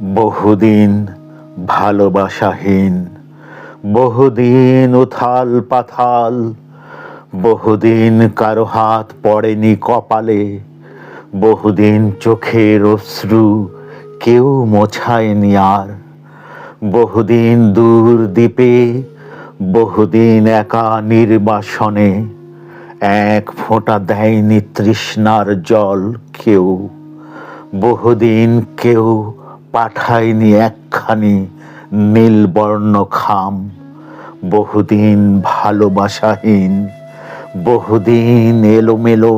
বহুদিন ভালোবাসাহীন, বহুদিন উথাল পাথাল, বহুদিন কারও হাত পড়েনি কপালে, বহুদিন চোখের অশ্রু কেউ মোছায়নি আর, বহুদিন দূর দ্বীপে, বহুদিন একা নির্বাসনে, এক ফোঁটা দেয়নি তৃষ্ণার জল কেউ, বহুদিন কেউ পাঠায়নি একখানি নীলবর্ণ খাম। বহুদিন ভালোবাসাহীন, বহুদিন এলোমেলো,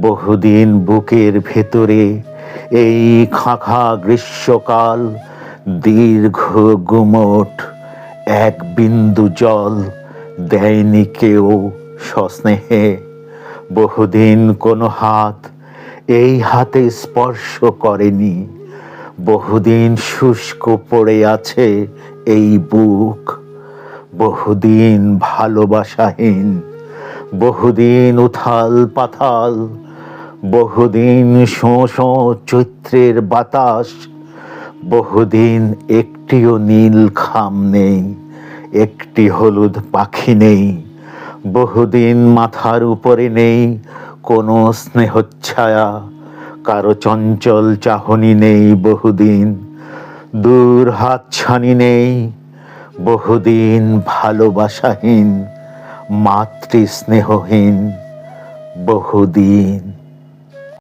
বহুদিন বুকের ভেতরে এই খাঁখা গ্রীষ্মকাল, দীর্ঘ গুমট, এক বিন্দু জল দেয়নি কেউ সস্নেহে বহুদিন কোনো হাত এই হাতে স্পর্শ করেনি বহুদিন শুষ্ক পড়ে আছে এই বুক। বহুদিন ভালোবাসাহীন। বহুদিন উথাল পাথাল। বহুদিন শোঁ চৈত্রের বাতাস। বহুদিন একটিও নীল খাম নেই। একটি হলুদ পাখি নেই। বহুদিন মাথার উপরে নেই কোনো স্নেহচ্ছায়া। কারও চঞ্চল চাহনি নেই বহুদিন দূর হাত ছানি নেই বহুদিন ভালোবাসাহীন মাতৃস্নেহহীন বহুদিন।